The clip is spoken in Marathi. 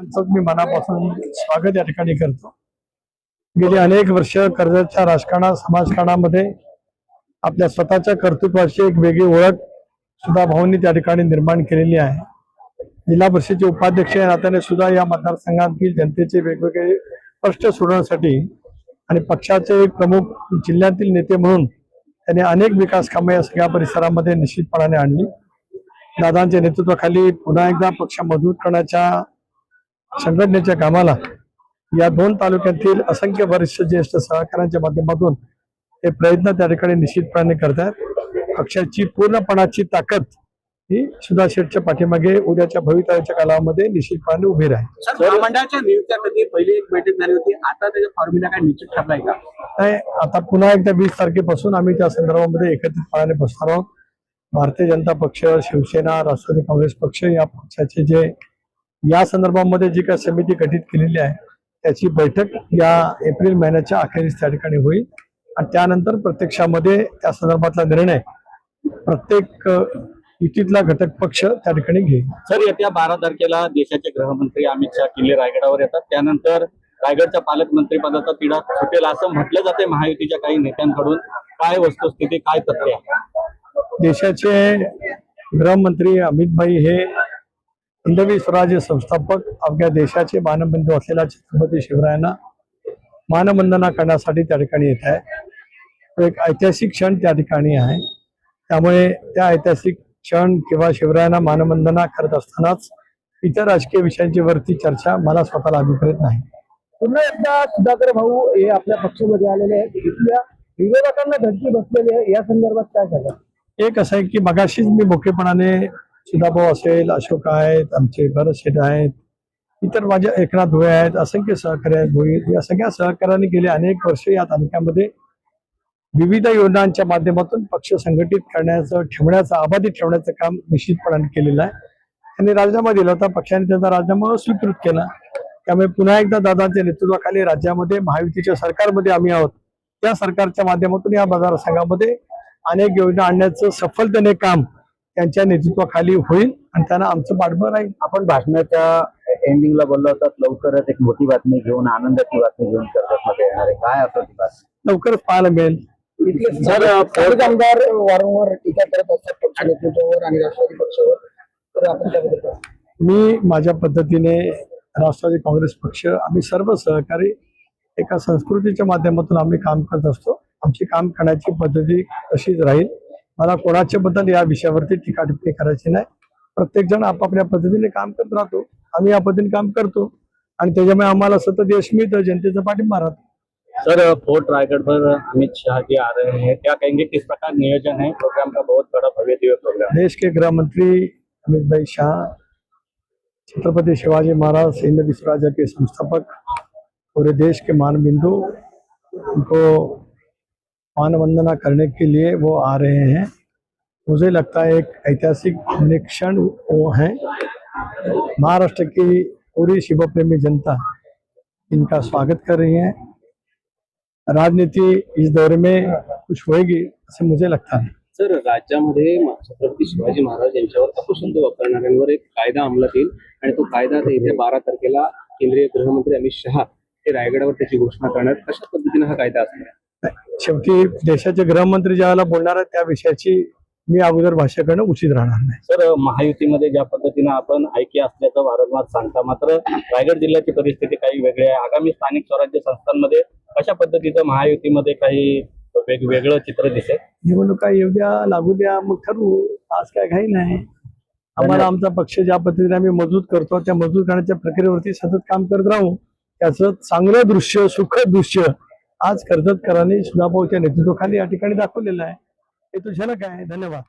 त्यांचं मी मनापासून स्वागत या ठिकाणी करतो. गेली अनेक वर्ष कर्जतच्या राजकारणात समाजकारणामध्ये आपल्या स्वतःच्या कर्तृत्वाची एक वेगळी ओळख सुद्धा भाऊंनी त्या ठिकाणी निर्माण केलेली आहे. जिल्हा परिषदेचे उपाध्यक्ष या नात्याने सुद्धा या मतदारसंघातील जनतेचे वेगवेगळे प्रश्न सोडवण्यासाठी आणि पक्षाचे एक प्रमुख जिल्ह्यातील नेते म्हणून त्यांनी अनेक विकास कामे या सगळ्या परिसरामध्ये निश्चितपणाने आणली. दादांच्या नेतृत्वाखाली पुन्हा एकदा पक्ष मजबूत करण्याच्या संघटनेच्या कामाला या दोन तालुक्यातील असंख्य वरिष्ठ ज्येष्ठ सहकाऱ्यांच्या माध्यमातून हे प्रयत्न त्या ठिकाणी निश्चितपणे करतात. पक्षाची पूर्णपणाची ताकद ही सुधा शेठच्या पाठीमागे उद्याच्या भवितव्याच्या कालामध्ये निश्चितपणे उभी राहील. सर महामंडळाच्या नियुक्त्या कधी पहिली एक बैठक झाली होती? आता त्याचा फॉर्म्युला काय निश्चित ठरलाय का? नाही आता पुन्हा एकदा वीस तारखेपासून आम्ही त्या संदर्भामध्ये एकत्रितपणाने बसणार आहोत. भारतीय जनता पक्ष शिवसेना राष्ट्रवादी काँग्रेस पक्ष या पक्षाचे जे या संदर्भामध्ये जी काही समिती गठीत केलेली आहे त्याची बैठक या एप्रिल महिन्याच्या अखेरीस त्या ठिकाणी होईल. आणि त्यानंतर प्रत्यक्षामध्ये त्या संदर्भातला निर्णय प्रत्येक युतीतला घटक पक्ष त्या ठिकाणी घेईल. सर येत्या बारा तारखेला देशाचे गृहमंत्री अमित शहा किल्ले रायगडावर येतात. त्यानंतर रायगडच्या पालकमंत्री पदाचा तिढा सुटेल असं म्हटलं जाते महायुतीच्या काही नेत्यांकडून. काय वस्तुस्थिती काय तथ्य आहे? देशाचे गृहमंत्री अमित भाई हे हिंदवी स्वराज्य संस्थापक अवघ्या देशाचे मानबंधू असलेल्या छत्रपती शिवरायांना मानवंदना करण्यासाठी त्या ठिकाणी येत आहे तो एक ऐतिहासिक क्षण त्या ठिकाणी आहे. त्यामुळे त्या ऐतिहासिक क्षण किंवा शिवरायांना मानवंदना करत असतानाच इतर राजकीय विषयांची वरती चर्चा मला स्वतःला अभिप्रेत नाही. पुन्हा एकदा सुधाकर भाऊ हे आपल्या पक्षामध्ये आलेले आहेत. इथल्या विरोधकांना धडकी बसलेली आहे. या संदर्भात काय झालं? एक असं आहे की मगाशीच मी मोकेपणाने सुधाभाऊ असेल अशोक आहेत आमचे भरत शेठ आहेत इतर माझ्या एकनाथ धुळे आहेत असंख्य सहकारी आहेत भोई या सगळ्या सहकार्याने गेले अनेक वर्ष या तालुक्यामध्ये विविध योजनांच्या माध्यमातून पक्ष संघटित करण्याचं ठेवण्याचं आबाधित ठेवण्याचं काम निश्चितपणाने केलेलं आहे. त्यांनी राजीनामा दिला होता पक्षाने त्याचा राजीनामा स्वीकृत केला. त्यामुळे पुन्हा एकदा दादांच्या नेतृत्वाखाली राज्यामध्ये महायुतीच्या सरकारमध्ये आम्ही आहोत. त्या सरकारच्या माध्यमातून या मतदारसंघामध्ये अनेक योजना आणण्याचं सफलतेने काम त्यांच्या नेतृत्वाखाली होईल आणि त्यांना आमचं पाठबळ राहील. आपण भाषणाच्या एंडिंगला बोललो होतात लवकरच एक मोठी बातमी घेऊन आनंदाची बातमी घेऊन कर्जतमध्ये येणार आहे. काय असं ती बातमी? लवकरच पाहायला मिळेल. स्थानिक आमदार वारंवार टीका करत असतात पक्ष नेतृत्वावर आणि राष्ट्रवादी पक्षावर. तर आपण त्याबद्दल? मी माझ्या पद्धतीने राष्ट्रवादी काँग्रेस पक्ष आम्ही सर्व सहकारी एका संस्कृतीच्या माध्यमातून आम्ही काम करत असतो. आमची काम करण्याची पद्धती तशीच राहील. मला कोणाच्या बद्दल या विषयावरती टीका टिप्पणी करायची नाही. प्रत्येक जण आपापल्या पद्धतीने काम करत राहतो. आम्ही या पद्धतीने काम करतो. आणि त्याच्यामुळे आम्हाला सतत यश मिळतं जनतेचा पाठिंबा राहतो. सर फोर्ट रायगढ़ पर अमित शाह जी आ रहे हैं क्या कहेंगे किस प्रकार नियोजन है प्रोग्राम का बहुत बड़ा भव्य दिव्य प्रोग्राम देश के गृह मंत्री अमित भाई शाह छत्रपति शिवाजी महाराज हिंद विश्व राज्य के संस्थापक पूरे देश के मान बिंदु उनको मान वंदना करने के लिए वो आ रहे हैं। मुझे लगता है एक ऐतिहासिक निरीक्षण वो है। महाराष्ट्र की पूरी शिव प्रेमी जनता इनका स्वागत कर रही है। राजनीति इस दौर में कुछ होएगी ऐसे मुझे लगता है। सर राज्यामध्ये छत्रपती शिवाजी महाराज यांच्यावर अपशब्द वापरणाऱ्यांवर एक कायदा अंमलात येईल आणि तो कायदा ते इथे बारा तारखेला केंद्रीय गृहमंत्री अमित शहा हे रायगडावर त्याची घोषणा करणार. कशा पद्धतीने हा कायदा असणार शेवटी देशाचे गृहमंत्री ज्यावेळेला बोलणार आहेत त्या विषयाची मी अगोदर भाष्य करणं उचित राहणार नाही. सर महायुतीमध्ये ज्या पद्धतीनं आपण ऐक्य असल्याचं वारंवार सांगता मात्र रायगड जिल्ह्याची परिस्थिती काही वेगळी आहे. आगामी स्थानिक स्वराज्य संस्थांमध्ये कशा पद्धतीचं महायुतीमध्ये काही वेगवेगळं चित्र दिसेल? निवडणुका येऊ द्या लागू द्या मग ठरवू. आज काय घाई नाही. आम्हाला आमचा पक्ष ज्या पद्धतीने आम्ही मजबूत करतो त्या मजबूत करण्याच्या प्रक्रियेवरती सतत काम करत राहू. त्याचं चांगलं दृश्य सुखद दृश्य आज कर्जतकरांनी सुधाभाऊच्या नेतृत्वाखाली या ठिकाणी दाखवलेलं आहे. हे तुझ्याला काय धन्यवाद.